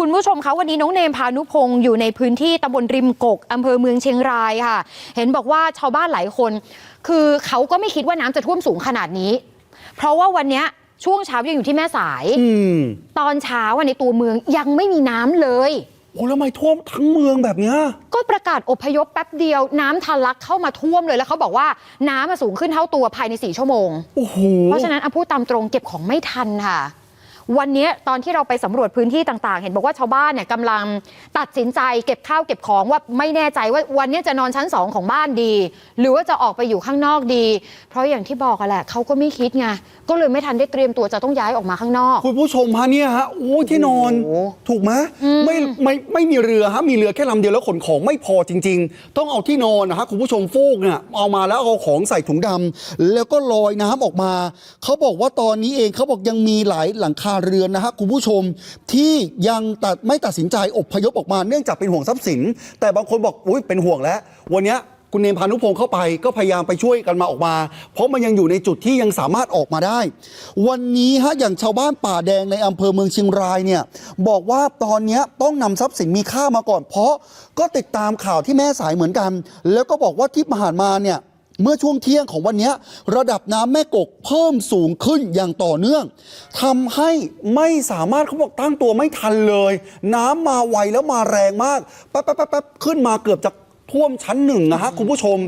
คุณผู้ชมคะวันนี้น้องเนมพานุพงศ์อยู่ในพื้นที่ตำบลริมกกอำเภอเมืองเชียงรายค่ะ เห็นบอกว่าชาวบ้านหลายคน คือเขาก็ไม่คิดว่าน้ำจะท่วมสูงขนาดนี้ เพราะว่าวันเนี้ยช่วงเช้ายังอยู่ที่แม่สายอืมตอนเช้าอะในตัวเมืองยังไม่มีน้ำเลย โอ้แล้วทำไมท่วมทั้งเมืองแบบเนี้ยก็ประกาศอพยพแป๊บเดียว น้ำทะลักเข้ามาท่วมเลยแล้วเขาบอกว่าน้ำอะสูงขึ้นเท่าตัวภายใน4ชั่วโมงโอ้โหเพราะฉะนั้นเอาพูดตามตรงเก็บของไม่ทันค่ะ วันนี้ตอนที่เราไปสำรวจพื้นที่ต่างๆ เห็นบอกว่าชาวบ้านเนี่ยกำลังตัดสินใจเก็บข้าวเก็บของว่าไม่แน่ใจว่าวันนี้จะนอนชั้นสองของบ้านดี หรือว่าจะออกไปอยู่ข้างนอกดี เพราะอย่างที่บอกกันแหละเขาก็ไม่คิดไงก็เลยไม่ทันได้เตรียมตัวจะต้องย้ายออกมาข้างนอก คุณผู้ชมฮะเนี่ยฮะโอ้ยที่นอนโอ้โหถูกไหมไม่ไม่ไม่มีเรือฮะมีเรือแค่ลำเดียวแล้วขนของไม่พอจริง ๆ ต้องเอาที่นอนนะฮะคุณผู้ชมฟูกเนี่ยเอามาแล้วเอาของใส่ถุงดำแล้วก็ลอยน้ำออกมาเขาบอกว่าตอนนี้เองเขาบอกยังมีหลายหลังคาเรือนนะฮะคุณผู้ชมที่ยังตัดไม่ตัดสินใจอพยพออกมาเนื่องจากเป็นห่วงทรัพย์สิน แต่บางคนบอกอุ้ยเป็นห่วงแล้ว วันนี้คุณเนมพานุพงศ์เข้าไปก็พยายามไปช่วยกันมาออกมา เพราะมันยังอยู่ในจุดที่ยังสามารถออกมาได้ วันนี้ฮะอย่างชาวบ้านป่าแดงในอำเภอเมืองเชียงรายเนี่ยบอกว่าตอนนี้ต้องนำทรัพย์สินมีค่ามาก่อน เพราะก็ติดตามข่าวที่แม่สายเหมือนกัน แล้วก็บอกว่าที่ผ่านมาเนี่ย เมื่อช่วงเที่ยงของวันนี้ระดับน้ำแม่กกเพิ่มสูงขึ้นอย่างต่อเนื่องทำให้ไม่สามารถเขาบอกตั้งตัวไม่ทันเลย น้ำมาไวแล้วมาแรงมากแป๊บแป๊บแป๊บแป๊บขึ้นมาเกือบจะท่วมชั้นหนึ่งนะฮะคุณผู้ชม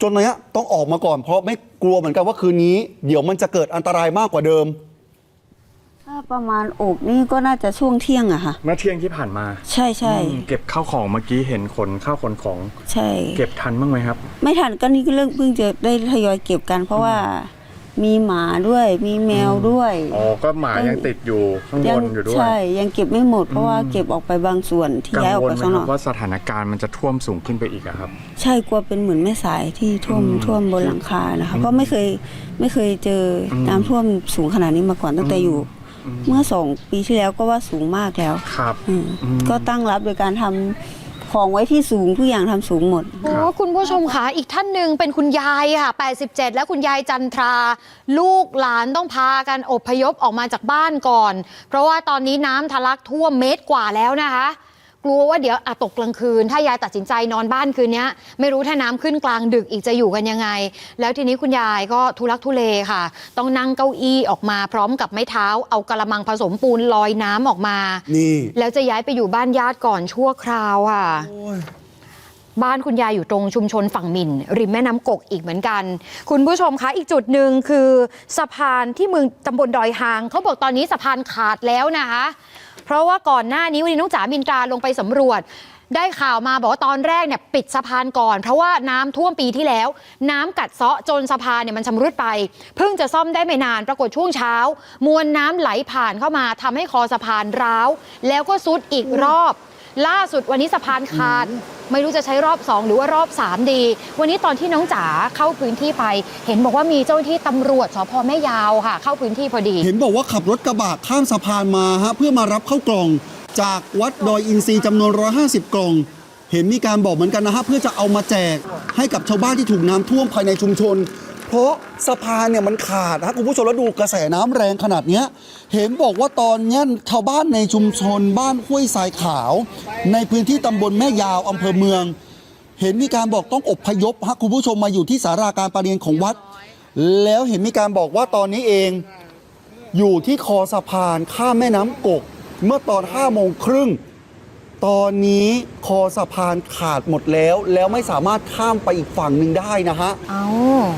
จนเนี้ยต้องออกมาก่อนเพราะไม่กลัวเหมือนกันว่าคืนนี้ เดี๋ยวมันจะเกิดอันตรายมากกว่าเดิม ถ้าประมาณอบนี่ก็น่าจะช่วงเที่ยงอะค่ะ เมื่อเที่ยงที่ผ่านมาใช่ใช่อืมเก็บข้าวของเมื่อกี้เห็นขนข้าวขนของ ใช่ เก็บทันบ้างไหมครับ ไม่ทันก็นี่ก็เรื่องเพิ่งจะได้ทยอยเก็บกัน เพราะว่ามีหมาด้วยมีแมวด้วย อ๋อ ก็หมายังติดอยู่ข้างบนอยู่ด้วย ใช่ยังเก็บไม่หมดเพราะว่าเก็บออกไปบางส่วนที่กังย้ายออกวลไปไหมข้างคนรัอบกว่าสถานการณ์มันจะท่วมสูงขึ้นไปอีกอะครับ ใช่กลัวเป็นเหมือนแม่สายที่ท่วมอืมท่วมบนหลังคานะคะเพราะไม่เคยไม่เคยเจออม น้ำท่วมสูงขนาดนี้มาก่อนตั้งแต่อยู่ เมื่อสองปีที่แล้วก็ว่าสูงมากแล้วครับอืมอืม ก็ตั้งรับโดยการทำของไว้ที่สูงทุกอย่างทำสูงหมด โอ้คุณผู้ชมคะอีกท่านหนึ่งเป็นคุณยายค่ะ 87 แล้วคุณยายจันทรา ลูกหลานต้องพากันอพยพออกมาจากบ้านก่อน เพราะว่าตอนนี้น้ำทะลักท่วมเมตรกว่าแล้วนะคะ กลัวว่าเดี๋ยวอาจตกกลางคืน ถ้ายายตัดสินใจนอนบ้านคืนนี้ไม่รู้ถ้าน้ำขึ้นกลางดึกอีกจะอยู่กันยังไง แล้วทีนี้คุณยายก็ทุลักทุเลค่ะ ต้องนั่งเก้าอี้ออกมาพร้อมกับไม้เท้า เอากระมังผสมปูนลอยน้ำออกมานี่แล้วจะย้ายไปอยู่บ้านญาติก่อนชั่วคราวค่ะโอ้ยบ้านคุณยายอยู่ตรงชุมชนฝั่งหมินริมแม่น้ำกกอีกเหมือนกัน คุณผู้ชมคะอีกจุดหนึ่งคือ สะพานที่เมืองตำบลดอยหางเขาบอกตอนนี้สะพานขาดแล้วนะคะ เพราะว่าก่อนหน้านี้วันนี้น้องจ๋ามินตราลงไปสำรวจ ได้ข่าวมาบอกว่าตอนแรกเนี่ยปิดสะพานก่อน เพราะว่าน้ำท่วมปีที่แล้ว น้ำกัดเซาะจนสะพานเนี่ยมันชำรุดไป เพิ่งจะซ่อมได้ไม่นานปรากฏช่วงเช้า มวลน้ำไหลผ่านเข้ามาทำให้คอสะพานร้าว แล้วก็ซุดอีกรอบ ล่าสุดวันนี้สะพานขาด ไม่รู้จะใช้รอบ 2 หรือว่ารอบ 3 ดี วันนี้ตอนที่น้องจ๋าเข้าพื้นที่ไป เห็นบอกว่ามีเจ้าหน้าที่ตำรวจสพแม่ยาวค่ะ เข้าพื้นที่พอดี เห็นบอกว่าขับรถกระบะข้ามสะพานมาฮะเพื่อมารับเข้ากล่อง จากวัดดอยอินทรีย์จำนวน 150 กล่อง เห็นมีการบอกเหมือนกันนะฮะเพื่อจะเอามาแจกให้กับชาวบ้านที่ถูกน้ำท่วมภายในชุมชน เพราะสะพานเนี่ยมันขาดนะคุณผู้ชมแล้วดูกระแสน้ำแรงขนาดเนี้ยเห็นบอกว่าตอนนี้ชาวบ้านในชุมชนบ้านห้วยทรายขาว ในพื้นที่ตำบลแม่ยาวอำเภอเมือง เห็นมีการบอกต้องอบพยพฮะคุณผู้ชมมาอยู่ที่สาราการประเรียนของวัด แล้วเห็นมีการบอกว่าตอนนี้เอง อยู่ที่คอสะพานข้ามแม่น้ำกก เมื่อตอน5โมงครึ่ง ตอนนี้คอสะพานขาดหมดแล้ว แล้วไม่สามารถข้ามไปอีกฝั่งหนึ่งได้นะฮะ เอา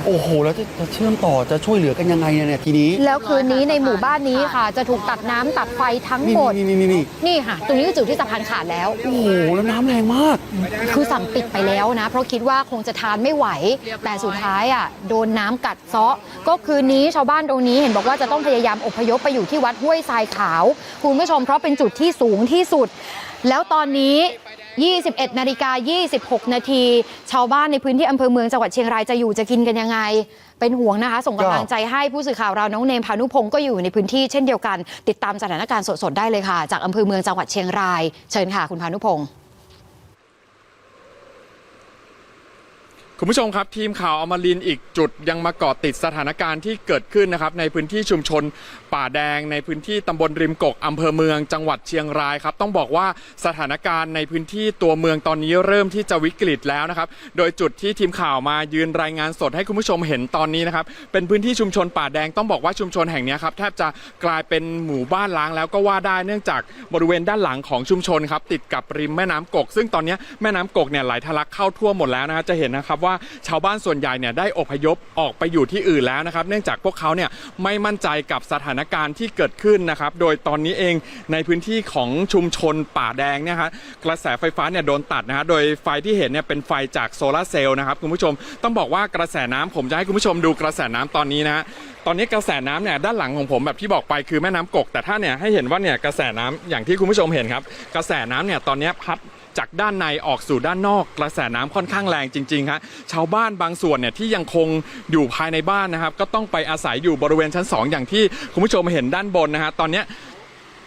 โอ้โห แล้วจะจะเชื่อมต่อจะช่วยเหลือกันยังไงเนี่ยทีนี้ แล้วคืนนี้ในหมู่บ้านนี้ค่ะ จะถูกตัดน้ำตัดไฟทั้งนี่หมด นี่นี่นี่นี่นี่ค่ะ ตรงนี้คือจุดที่สะพานขาดแล้ว โอ้โห แล้วน้ำแรงมาก คือสั่งปิดไปแล้วนะ เพราะคิดว่าคงจะทานไม่ไหว แต่สุดท้ายอะโดนน้ำกัดเซาะ ก็คืนนี้ชาวบ้านตรงนี้เห็นบอกว่าจะต้องพยายามอพยพไปอยู่ที่วัดห้วยทรายขาว คุณผู้ชมเพราะเป็นจุดที่สูงที่สุด แล้วตอนนี้ 21 นาฬิกา 26 นาที ชาวบ้านในพื้นที่อำเภอเมืองจังหวัดเชียงรายจะอยู่จะกินกันยังไง เป็นห่วงนะคะ ส่งกำลังใจให้ผู้สื่อข่าวเราน้องเนมพานุพงศ์ก็อยู่ในพื้นที่เช่นเดียวกัน ติดตามสถานการณ์สดๆได้เลยค่ะ จากอำเภอเมืองจังหวัดเชียงราย เชิญค่ะคุณพานุพงศ์ คุณผู้ชมครับทีมข่าวอมรินอีกจุดยังมาเกาะติดสถานการณ์ที่เกิดขึ้นนะครับในพื้นที่ชุมชนป่าแดง ในพื้นที่ตำบลริมกกอำเภอเมืองจังหวัดเชียงรายครับต้องบอกว่าสถานการณ์ในพื้นที่ตัวเมืองตอนนี้เริ่มที่จะวิกฤตแล้วนะครับโดยจุดที่ทีมข่าวมายืนรายงานสดให้คุณผู้ชมเห็นตอนนี้นะครับเป็นพื้นที่ชุมชนป่าแดงต้องบอกว่าชุมชนแห่งนี้ครับแทบจะกลายเป็นหมู่บ้านล้างแล้วก็ว่าได้เนื่องจากบริเวณด้านหลังของชุมชนครับติดกับริมแม่น้ำกก ซึ่งตอนนี้แม่น้ำกกเนี่ยไหลทะลักเข้าทั่วหมดแล้วนะฮะจะเห็นนะครับว่าชาวบ้านส่วนใหญ่เนี่ยได้อพยพออกไปอยู่ที่อื่นแล้วนะครับ เนื่องจากพวกเขาเนี่ยไม่มั่นใจกับสถานการณ์ที่เกิดขึ้นนะครับ โดยตอนนี้เองในพื้นที่ของชุมชนป่าแดงเนี่ยครับกระแสไฟฟ้าเนี่ยโดนตัดนะฮะโดยไฟที่เห็นเนี่ยเป็นไฟจากโซลาเซลล์นะครับคุณผู้ชมต้องบอกว่ากระแสน้ำผมจะให้คุณผู้ชมดูกระแสน้ำตอนนี้นะฮะตอนนี้กระแสน้ำเนี่ยด้านหลังของผมแบบที่บอกไปคือแม่น้ำกก แต่ถ้าเนี่ยให้เห็นว่าเนี่ยกระแสน้ำอย่างที่คุณผู้ชมเห็นครับ กระแสน้ำเนี่ยตอนนี้พัด จากด้านในออกสู่ด้านนอกกระแสน้ำค่อนข้างแรงจริงๆครับชาวบ้านบางส่วนเนี่ยที่ยังคงอยู่ภายในบ้านนะครับ ก็ต้องไปอาศัยอยู่บริเวณชั้น 2 อย่างที่คุณผู้ชมเห็นด้านบนนะฮะตอนเนี้ย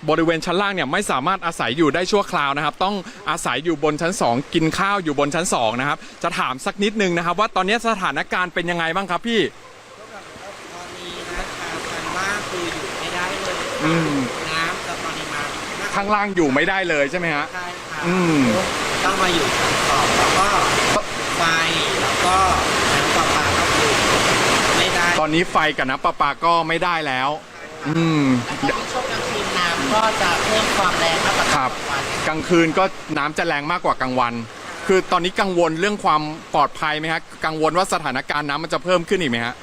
บริเวณชั้นล่างเนี่ยไม่สามารถอาศัยอยู่ได้ชั่วคราวนะครับ ต้องอาศัยอยู่บนชั้น 2 กินข้าวอยู่บนชั้น2นะครับจะถามสักนิดนึงนะครับ ว่าตอนนี้สถานการณ์เป็นยังไงบ้างครับพี่ตอนนี้นะคะทางล่างคืออยู่ไม่ได้เลย ข้างล่างอยู่ไม่ได้เลยใช่ไหมฮะ ใช่ค่ะอืม ต้องมาอยู่ชั้นสองแล้วก็ไฟแล้วก็น้ำประปาก็คือไม่ได้ตอนนี้ไฟกับน้ำประปาก็ไม่ได้แล้ว อืม แล้วก็ช่วงกลางคืนน้ำก็จะเพิ่มความแรงมากกว่าครับ กลางวันกลางคืนก็น้ำจะแรงมากกว่ากลางวัน คือตอนนี้กังวลเรื่องความปลอดภัยไหมฮะ กังวลว่าสถานการณ์น้ำมันจะเพิ่มขึ้นอีกไหมฮะ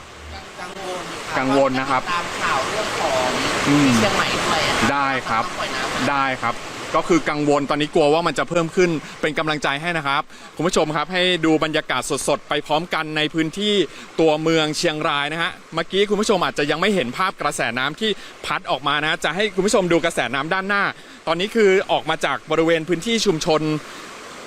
กังวลค่ะกังวลนะครับ ตามข่าวเรื่องของอืม ที่เชียงใหม่ด้วยอะะได้ครับ ต้องปล่อยน้ำ ได้ครับ ก็คือกังวลตอนนี้กลัวว่ามันจะเพิ่มขึ้นเป็นกำลังใจให้นะครับ คุณผู้ชมครับให้ดูบรรยากาศสดๆ ไปพร้อมกันในพื้นที่ตัวเมืองเชียงรายนะฮะ เมื่อกี้คุณผู้ชมอาจจะยังไม่เห็นภาพกระแสน้ำที่พัดออกมานะจะให้คุณผู้ชมดูกระแสน้ำด้านหน้า ตอนนี้คือออกมาจากบริเวณพื้นที่ชุมชน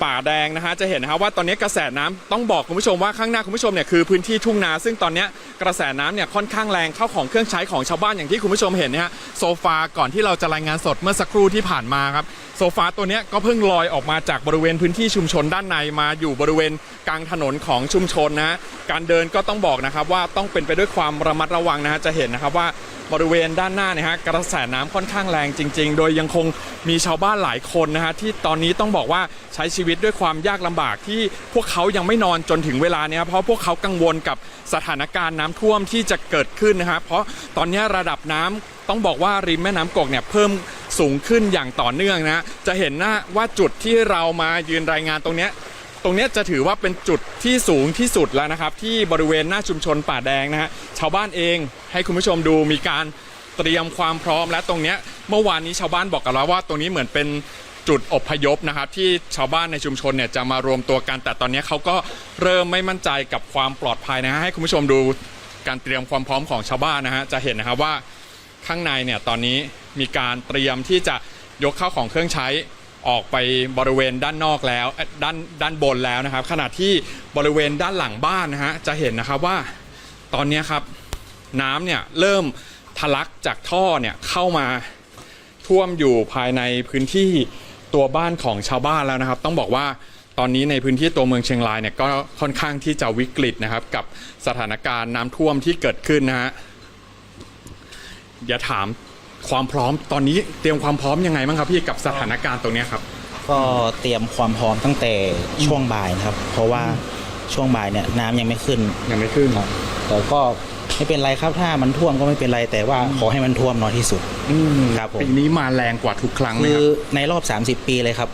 ป่าแดงนะฮะจะเห็นนะครับว่าตอนนี้กระแสน้ำต้องบอกคุณผู้ชมว่าข้างหน้าคุณผู้ชมเนี่ยคือพื้นที่ทุ่งนา ซึ่งตอนนี้กระแสน้ำเนี่ยค่อนข้างแรงเข้าของเครื่องใช้ของชาวบ้านอย่างที่คุณผู้ชมเห็นนะฮะโซฟาก่อนที่เราจะรายงานสดเมื่อสักครู่ที่ผ่านมาครับโซฟาตัวเนี้ยก็เพิ่งลอยออกมาจากบริเวณพื้นที่ชุมชนด้านในมาอยู่บริเวณกลางถนนของชุมชนนะการเดินก็ต้องบอกนะครับว่าต้องเป็นไปด้วยความระมัดระวังนะฮะจะเห็นนะครับว่า บริเวณด้านหน้าเนี่ยฮะกระแสน้ำค่อนข้างแรงจริง ๆ โดยยังคงมีชาวบ้านหลายคนนะฮะที่ตอนนี้ต้องบอกว่าใช้ชีวิตด้วยความยากลำบากที่พวกเขายังไม่นอนจนถึงเวลาเนี้ยเพราะพวกเขากังวลกับสถานการณ์น้ำท่วมที่จะเกิดขึ้นนะฮะเพราะตอนนี้ระดับน้ำต้องบอกว่าริมแม่น้ำกกเนี่ยเพิ่มสูงขึ้นอย่างต่อเนื่องนะฮะจะเห็นนะว่าจุดที่เรามายืนรายงานตรงเนี้ย ตรงนี้จะถือว่าเป็นจุดที่สูงที่สุดแล้วนะครับ ที่บริเวณหน้าชุมชนป่าแดงนะฮะชาวบ้านเองให้คุณผู้ชมดูมีการเตรียมความพร้อมและตรงนี้เมื่อวานนี้ชาวบ้านบอกกับเราว่า ตรงนี้เหมือนเป็นจุดอพยพนะครับ ที่ชาวบ้านในชุมชนเนี่ยจะมารวมตัวกันแต่ตอนนี้เขาก็เริ่มไม่มั่นใจกับความปลอดภัยนะฮะให้คุณผู้ชมดูการเตรียมความพร้อมของชาวบ้านนะฮะจะเห็นนะครับว่าข้างในเนี่ยตอนนี้มีการเตรียมที่จะยกเข้าของเครื่องใช้ ออกไปบริเวณด้านนอกแล้วด้านด้านบนแล้วนะครับ ขณะที่บริเวณด้านหลังบ้านนะฮะจะเห็นนะครับว่าตอนนี้ครับน้ำเนี่ยเริ่มทะลักจากท่อเนี่ยเข้ามาท่วมอยู่ภายในพื้นที่ตัวบ้านของชาวบ้านแล้วนะครับ ต้องบอกว่าตอนนี้ในพื้นที่ตัวเมืองเชียงรายเนี่ยก็ค่อนข้างที่จะวิกฤตนะครับ กับสถานการณ์น้ำท่วมที่เกิดขึ้นนะฮะอย่าถาม ความพร้อมตอนนี้เตรียมความพร้อมยังไงบ้างครับพี่กับสถานการณ์ตรงเนี้ยครับ ก็เตรียมความพร้อมตั้งแต่ช่วงบ่ายนะครับ เพราะว่าช่วงบ่ายเนี่ยน้ำยังไม่ขึ้นยังไม่ขึ้นครับแต่ก็ไม่เป็นไรครับถ้ามันท่วมก็ไม่เป็นไร แต่ว่าขอให้มันท่วมน้อยที่สุดครับผม ปีนี้มาแรงกว่าทุกครั้งไหมคืคอรับในรอบ 30 ปีเลยครับ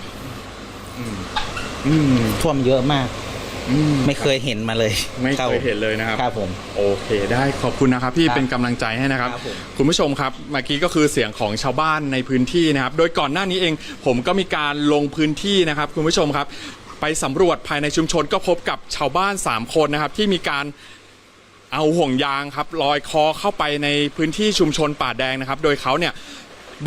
อืม ท่วมเยอะมาก อืมไม่เคยเห็นมาเลยไม่รับเคยเห็นเลยนะครับ ครับผม โอเคได้ขอบคุณนะครับพี่ครับเป็นกำลังใจให้นะครับ ครับผม คุณผู้ชมครับเมื่อกี้ก็คือเสียงของชาวบ้านในพื้นที่นะครับ โดยก่อนหน้านี้เอง ผมก็มีการลงพื้นที่นะครับ คุณผู้ชมครับ ไปสำรวจภายในชุมชนก็พบกับชาวบ้าน 3 คนนะครับ ที่มีการเอาห่วงยางครับลอยคอเข้าไปในพื้นที่ชุมชนป่าแดงนะครับ โดยเขาเนี่ย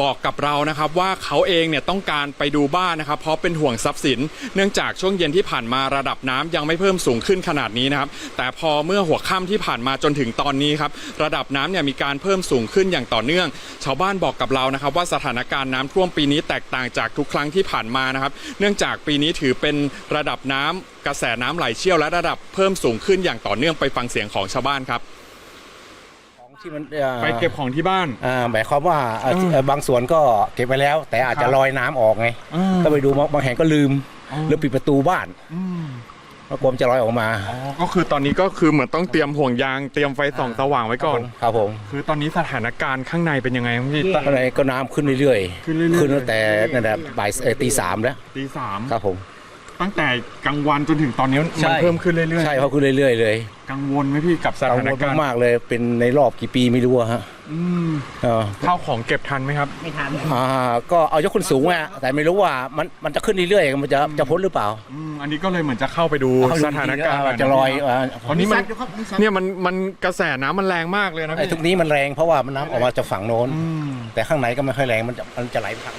บอกกับเรานะครับว่าเขาเองเนี่ยต้องการไปดูบ้านนะครับ เพราะเป็นห่วงทรัพย์สิน เนื่องจากช่วงเย็นที่ผ่านมาระดับน้ำยังไม่เพิ่มสูงขึ้นขนาดนี้นะครับแต่พอเมื่อหัวค่ำที่ผ่านมาจนถึงตอนนี้ครับระดับน้ำเนี่ยมีการเพิ่มสูงขึ้นอย่างต่อเนื่อง ชาวบ้านบอกกับเรานะครับ ว่าสถานการณ์น้ำท่วมปีนี้แตกต่างจากทุกครั้งที่ผ่านมานะครับ เนื่องจากปีนี้ถือเป็นระดับน้ำกระแสน้ำไหลเชี่ยวและระดับเพิ่มสูงขึ้นอย่างต่อเนื่องไปฟังเสียงของชาวบ้านครับ ที่มันอ่อไปเก็บของที่บ้าน อ่าหมายความว่าเอ่อเอ่อบางส่วนก็เก็บไปแล้ว แต่อาจครัจะบลอยน้ำออกไงอืมก็ไปดูบางบางแห่งก็ลืมอ๋อ หรือปิดประตูบ้านเพราะกลัวมันจะลอยออกมาอ๋อก็คือตอนนี้ก็คือเหมือนต้องเตรียมห่วงยางเตรียมไฟส่องสว่างไว้ก่อน ครับผมคือตอนนี้สถานการณ์ข้างในเป็นยังไงครับพี่ ข้างในก็น้ำขึ้นเรื่อยขึ้นเรื่อยๆ ขึ้นตั้งแต่นั่นแหละบ่ายเอ่อตีสามแล้วตีสามครับผม ตั้งแต่กลางวันจนถึงตอนนี้มันเพิ่มขึ้นเรื่อยๆใช่เขาขึ้นเรื่อยๆเลย กังวลไหมพี่กับสกังถานวลการณ์มากๆเลยเป็นในรอบกี่ปีไม่รู้อะฮะอืมเออข้าวของเก็บทันไหมครับอ่าก็เอายกขึ้นสูงอะแต่ไม่รู้ว่ามันมันจะขึ้นเรื่อยๆมันจะจะพ้นหรือเปล่าอืมอันนี้ก็เลยเหมือนจะเข้าไปดูสถานการณ์เอจะลอยอ่าตอนนี้มันเนี่ยมันมันกระแสน้ำมันแรงมากเลยนะไอ้พี่ทุกนี้มันแรงเพราะว่ามันน้ำออกมาจากฝั่งโน้นอืมแต่ข้างในก็ไม่ค่อยแรงมันจะมันจะไหลไปทาง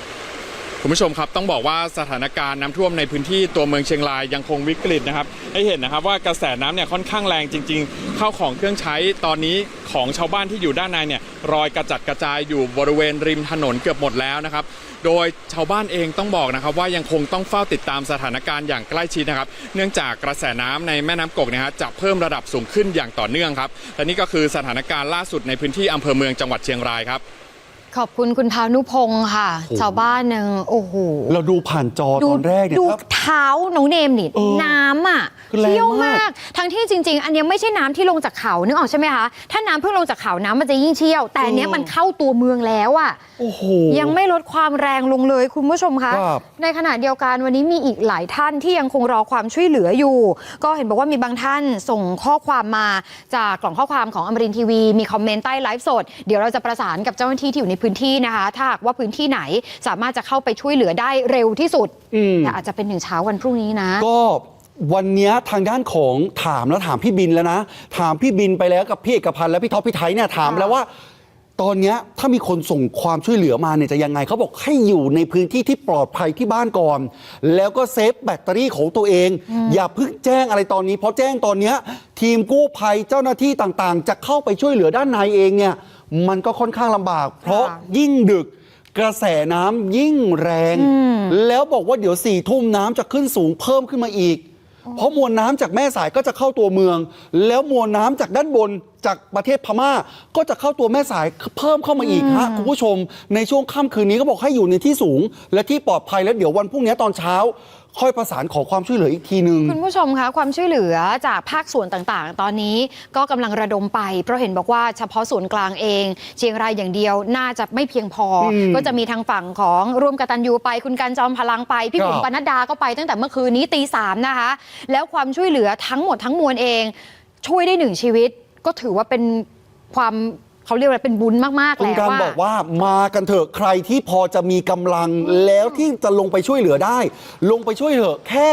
คุณผู้ชมครับต้องบอกว่าสถานการณ์น้ำท่วมในพื้นที่ตัวเมืองเชียงรายยังคงวิกฤตนะครับให้เห็นนะครับว่ากระแสน้ำเนี่ยค่อนข้างแรงจริง ๆ เข้าของเครื่องใช้ตอนนี้ของชาวบ้านที่อยู่ด้านในเนี่ยรอยกระจัดกระจายอยู่บริเวณริมถนนเกือบหมดแล้วนะครับโดยชาวบ้านเองต้องบอกนะครับว่ายังคงต้องเฝ้าติดตามสถานการณ์อย่างใกล้ชิดนะครับ เนื่องจากกระแสน้ำในแม่น้ำกกเนะฮะจะเพิ่มระดับสูงขึ้นอย่างต่อเนื่องครับและนี่ก็คือสถานการณ์ล่าสุดในพื้นที่อำเภอเมืองจังหวัดเชียงรายครับ ขอบคุณคุณพานุพงศ์ค่ะโอ้โหชาวบ้านหนึ่งโอ้โหเราดูผ่านจอตอนแรกเนี่ยดูครับเท้าน้องเนมนี่เออน้ำอะคือแรงเชี่ยวมามากกทั้งที่จริง ๆ อันเนี้ยไม่ใช่น้ำที่ลงจากเขานึกออกใช่ไหมคะ ถ้าน้ำเพิ่งลงจากเขาน้ำมันจะยิ่งเชี่ยว แต่อันเนี้ยเออมันเข้าตัวเมืองแล้วอะโอ้โหยังไม่ลดความแรงลงเลยคุณผู้ชมคะครับในขณะเดียวกันวันนี้มีอีกหลายท่านที่ยังคงรอความช่วยเหลืออยู่ ก็เห็นบอกว่ามีบางท่านส่งข้อความมาจากกล่องข้อความของอมรินทร์ทีวีมีคอมเมนต์ใต้ไลฟ์สดเดี๋ยวเราจะประสานกับเจ้าหน้าที่ที่อยู่ในพื้นที่นะคะ ถ้าหากว่าพื้นที่ไหนสามารถจะเข้าไปช่วยเหลือได้เร็วที่สุดอืมแต่อาจจะเป็นหนึ่งเช้าวันพรุ่งนี้นะ ก็วันเนี้ยทางด้านของถามแล้วถามพี่บินแล้วนะ ถามพี่บินไปแล้วกับพี่เอกพันธ์และพี่ท็อปพี่ไทยเนี่ยถามค่ะแล้วว่า ตอนเนี้ยถ้ามีคนส่งความช่วยเหลือมาเนี่ยจะยังไงเขาบอกให้อยู่ในพื้นที่ที่ปลอดภัยที่บ้านก่อน แล้วก็เซฟแบตเตอรี่ของตัวเอง อย่าเพิ่งแจ้งอะไรตอนนี้ เพราะแจ้งตอนเนี้ยทีมกู้ภัยเจ้าหน้าที่ต่างๆ จะเข้าไปช่วยเหลือด้านในเองเนี่ยมันก็ค่อนข้างลำบาก เพราะยิ่งดึกกระแสน้ำยิ่งแรง แล้วบอกว่าเดี๋ยวสี่ทุ่มน้ำจะขึ้นสูงเพิ่มขึ้นมาอีก เพราะมวลน้ำจากแม่สายก็จะเข้าตัวเมือง แล้วมวลน้ำจากด้านบนจากประเทศพม่า ก็จะเข้าตัวแม่สายเพิ่มเข้ามาอีกฮะคุณผู้ชม ในช่วงค่ำคืนนี้ก็บอกให้อยู่ในที่สูง และที่ปลอดภัยแล้วเดี๋ยววันพรุ่งนี้ตอนเช้า ค่อยประสานขอความช่วยเหลืออีกทีหนึ่ง คุณผู้ชมคะความช่วยเหลือจากภาคส่วนต่างๆ ตอนนี้ก็กำลังระดมไป เพราะเห็นบอกว่าเฉพาะส่วนกลางเอง เชียงรายอย่างเดียวน่าจะไม่เพียงพออมก็จะมีทางฝั่งของร่วมกตันยูไป คุณการจอมพลังไป พี่ครับบุ๋มปนัดดาก็ไปตั้งแต่เมื่อคืนนี้ตีสามนะคะ แล้วความช่วยเหลือทั้งหมดทั้งมวลเอง ช่วยได้หนึ่งชีวิต ก็ถือว่าเป็นความ เขาเรียกว่าเป็นบุญมากๆคุณแล้วการว่า บอกว่ามากันเถอะใครที่พอจะมีกำลังแล้วที่จะลงไปช่วยเหลือได้ ลงไปช่วยเถอะแค่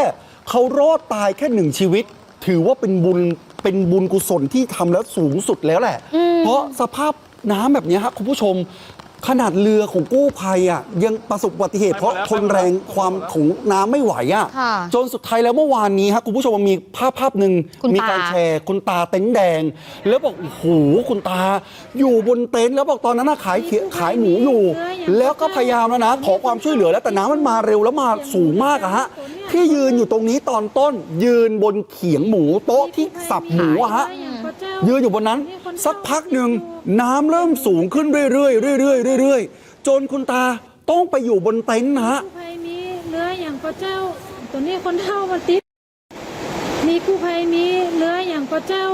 เขารอดตายแค่หนึ่งชีวิต ถือว่าเป็นบุญเป็นบุญกุศลที่ทำแล้วสูงสุดแล้วแหละ เพราะสภาพน้ำแบบเนี้ยครับคุณผู้ชม ขนาดเรือของกู้ภัยอะยังประสบอุบัติเหตุเพราะทนแรงความของน้ำไม่ไหวอะค่ะ จนสุดท้ายแล้วเมื่อวานนี้ครับคุณผู้ชมมันมีภาพภาพหนึ่งคุณมีตา การแชร์คุณตาเต็นท์แดง แล้วบอกโอ้โหคุณตา อยู่บนเต็นท์แล้วบอกตอนนั้นน่ะขายเขียขายหมูอยู่ แล้วก็พยายามแล้วนะ ขอความช่วยเหลือแล้วแต่น้ำมันมาเร็วแล้วมาสูงมากอะฮะที่ยืนอยู่ตรงนี้ตอนต้น ยืนบนเขียงหมูโต๊ะที่สับหมูอะฮะ ยืนอยู่บนนั้น สักพักหนึ่งน้ำเริ่มสูงขึ้นเรื่อยๆเรื่อยๆเรื่อยๆ จนคุณตาต้องไปอยู่บนเต็นท์นะฮะกู้ภัยมีเรืออย่างพระเจ้า ตัวนี้คนเท่ามันติด มีกู้ภัยมีเรืออย่างพระเจ้า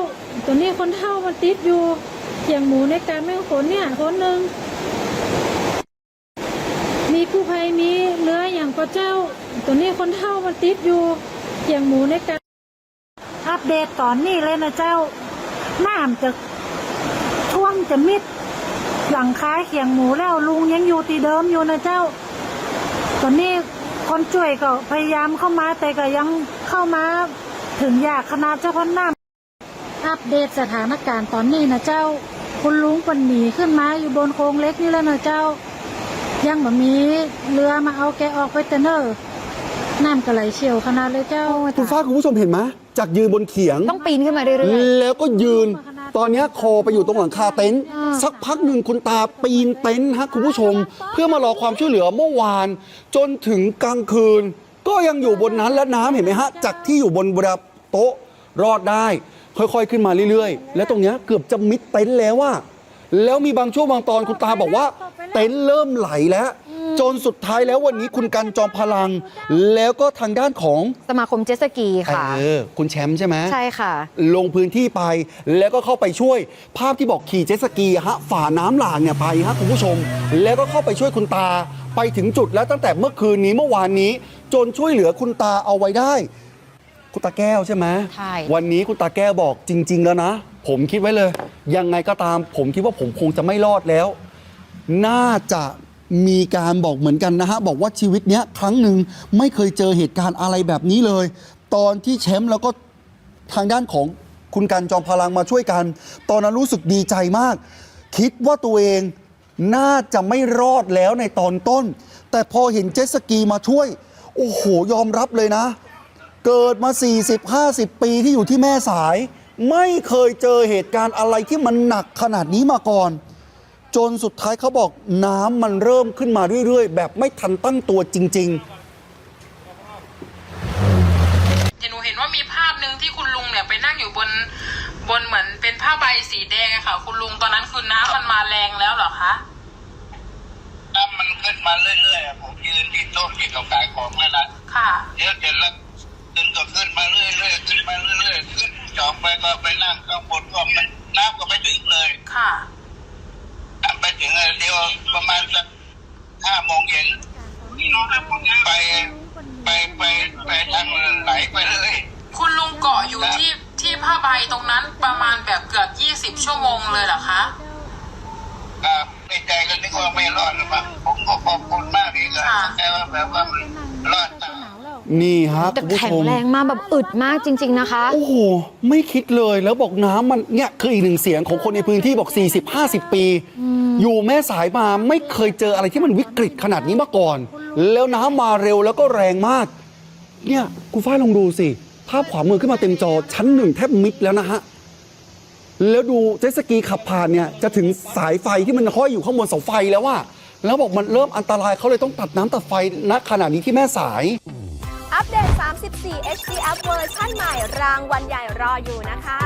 ตัวนี้คนเท่ามันติดอยู่ อย่างหมูในการแม่งขนเนี่ยคนหนึ่งมีกู้ภัยมีเรืออย่างพระเจ้า ตัวนี้คนเท่ามันติดอยู่ อย่างหมูในการอัปเดตตอนนี้เลยนะเจ้าน้ำจะท่วม จะมิดหลังคาเขียงหมูแล้วลุงยังอยู่ที่เดิมอยู่นะเจ้า ตอนนี้คนช่วยก็พยายามเข้ามาแต่ก็ยังเข้ามาถึงยากขนาดเจ้าพ่อน้ำอัปเดตสถานการณ์ตอนนี้นะเจ้า คุณลุงปันหนีขึ้นมาอยู่บนโครงเล็กนี่แล้วนะเจ้า ยังบ่มีเรือมาเอาแกออกไปเตเนอร์น้ำก็ไหลเชี่ยวขนาดเลยเจ้าคุณฟ้าคุณผู้ชมเห็นไหมจากยืนบนเขียง ต้องปีนขึ้นมาเรื่อยแล้วก็ยืน ตอนเนี้ยคอไปอยู่ตรงหลังคาเต็นท์สักพักหนึ่งคุณตาปีนเต็นท์ฮะคุณผู้ชม เพื่อมารอความช่วยเหลือเมื่อวาน จนถึงกลางคืน ก็ยังอยู่บนนั้นและน้ำเห็นไหมฮะจากที่อยู่บนบนโต๊ะรอดได้ ค่อยๆขึ้นมาเรื่อยๆ และตรงเนี้ยเกือบจะมิดเต็นท์แล้วว่าแล้วมีบางช่วงบางตอนคุณตาบอกว่า เต็นท์เริ่มไหลแล้ว จนสุดท้ายแล้ววันนี้คุณกันจอมพลัง แล้วก็ทางด้านของๆสมาคมเจตสกีค่ะเออคุณแชมป์ใช่ไหมใช่ค่ะ ลงพื้นที่ไปแล้วก็เข้าไปช่วย ภาพที่บอกขี่เจ็ตสกีฮะฝ่าน้ำหลากเนี่ยไปฮะคุณผู้ชม แล้วก็เข้าไปช่วยคุณตา ไปถึงจุดแล้วตั้งแต่เมื่อคืนนี้เมื่อวานนี้ จนช่วยเหลือคุณตาเอาไว้ได้ คุณตาแก้วใช่ไหมใช่ วันนี้คุณตาแก้วบอกจริง ๆ แล้วนะ ผมคิดไว้เลย ยังไงก็ตาม ผมคิดว่าผมคงจะไม่รอดแล้ว น่าจะ มีการบอกเหมือนกันนะฮะ บอกว่าชีวิตเนี้ยครั้งหนึ่งไม่เคยเจอเหตุการณ์อะไรแบบนี้เลย ตอนที่แชมป์แล้วก็ทางด้านของคุณกันจอมพลังมาช่วยกัน ตอนนั้นรู้สึกดีใจมาก คิดว่าตัวเองน่าจะไม่รอดแล้วในตอนต้น แต่พอเห็นเจ็ตสกีมาช่วย โอ้โห ยอมรับเลยนะ เกิดมา 40-50 ปีที่อยู่ที่แม่สาย ไม่เคยเจอเหตุการณ์อะไรที่มันหนักขนาดนี้มาก่อน จนสุดท้ายเขาบอกน้ำมันเริ่มขึ้นมาเรื่อยๆ แบบไม่ทันตั้งตัวจริงๆเห็นหนูเห็นว่ามีภาพหนึ่งที่คุณลุงเนี่ยไปนั่งอยู่บนบนเหมือนเป็นผ้าใบสีแดงอะค่ะ คุณลุงตอนนั้นคือน้ำมันมาแรงแล้วเหรอคะน้ำมันขึ้นมาเรื่อยๆอะผมยืนที่โต๊ะที่เขาขายของนั่นแหละค่ะ เดี๋ยวเดี๋ยวแล้วขึ้นก็ขึ้นมาเรื่อยๆขึ้นมาเรื่อยๆขึ้นจองไปก็ไปนั่งข้างบนก็มันน้ำก็ไม่ถึงเลยค่ะไปถึง เดียวประมาณสักห้าโมงเย็นไปไปไปไปทางไหลไปเลยคุณลุงเกาะอยู่ที่ที่ผ้าใบตรงนั้นประมาณแบบเกือบยี่สิบชั่วโมงเลยเหรอคะครับในใจก็นึกว่าไม่รอดหรือเปล่าผมก็ขอบคุณมากที่เกิดแต่ว่าแบบว่ามันรอดตาย นี่ฮะแต่คุณผู้แข็ชงมแรงมากแบบอึดมากจริง ๆนะคะ โอ้โหไม่คิดเลยแล้วบอกน้ำมันเนี่ยคืออีกหนึ่งเสียงของคนในพื้นที่บอก 40-50 ปี อยู่แม่สายมาไม่เคยเจออะไรที่มันวิกฤตขนาดนี้มาก่อน แล้วน้ำมาเร็วแล้วก็แรงมาก เนี่ยคุณฝ้ายลองดูสิภาพขวามือขึ้นมาเต็มจอชั้นหนึ่งแทบมิดแล้วนะฮะ แล้วดูเจ็ตสกีขับผ่านเนี่ยจะถึงสายไฟที่มันห้อยอยู่ข้างบนเสาไฟแล้วว่า แล้วบอกมันเริ่มอันตรายเขาเลยต้องตัดน้ำตัดไฟณขณะนี้ที่แม่สาย อัปเดต 34 HDF เวอร์ชั่นใหม่รางวัลใหญ่รออยู่นะคะ